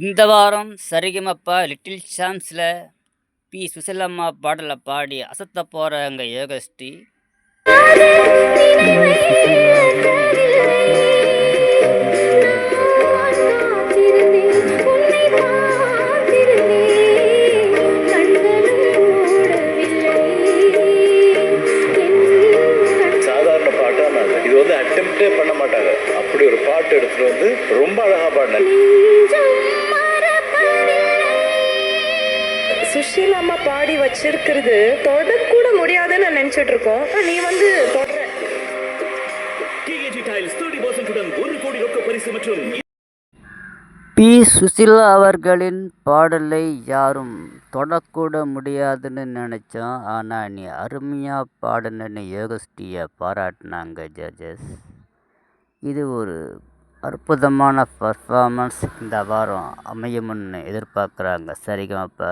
இந்த வாரம் Sarigamapa little சாம்ஸில் B. சுசிலம்மா பாடலை பாடி அசத்த போகிறாங்க யோகஸ்ரீ. சாதாரண இது வந்து அட்டெம்ப்டே பண்ண மாட்டாங்க. அப்படி ஒரு பாட்டு எடுத்துட்டு வந்து ரொம்ப அழகா பாடினேன். சுஷீல் அம்மா பாடி வச்சிருக்கிறது தொடக்கூட முடியாதுன்னு நினைச்சிட்டு இருக்கோம் நீ வந்து தொடர டிஏஜி டைல்ஸ் தேர்ட்டி பர்சன்ட்டுடன் ஒரு கோடி ரொக்க பரிசு மற்றும் பி. சுசிலா அவர்களின் பாடலை யாரும் தொடக்கூட முடியாதுன்னு நினச்சோம். ஆனால் நீ அருமையாக பாடுனன்னு யோகஸ்ரீயை பாராட்டினாங்க ஜட்ஜஸ். இது ஒரு அற்புதமான பர்ஃபார்மன்ஸ் இந்த வாரம் அமையும்னு எதிர்பார்க்குறாங்க. சரிகமப்பா